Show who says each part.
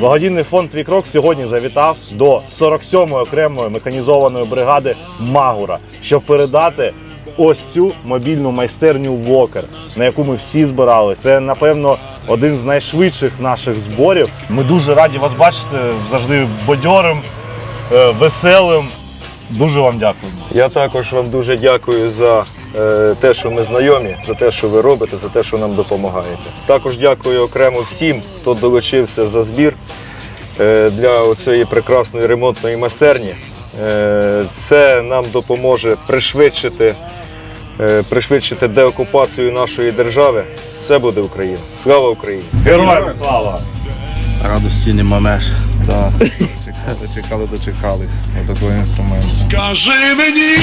Speaker 1: Благодійний фонд «Твій крок» сьогодні завітав до 47-ї окремої механізованої бригади Магура, щоб передати ось цю мобільну майстерню Вокер, на яку ми всі збирали. Це, напевно, один з найшвидших наших зборів. Ми дуже раді вас бачити завжди бадьорим, е, веселим. Дуже вам дякуємо.
Speaker 2: Я також вам дуже дякую за е, те, що ми знайомі, за те, що ви робите, за те, що нам допомагаєте. Також дякую окремо всім, хто долучився за збір е, для цієї прекрасної ремонтної майстерні. Е, це нам допоможе пришвидшити, е, пришвидшити деокупацію нашої держави. Це буде Україна. Слава Україні!
Speaker 1: Героям слава!
Speaker 3: Радості нема меж.
Speaker 4: Так, чекали, чекали, дочекались отакого інструменту.
Speaker 5: Скажи мені,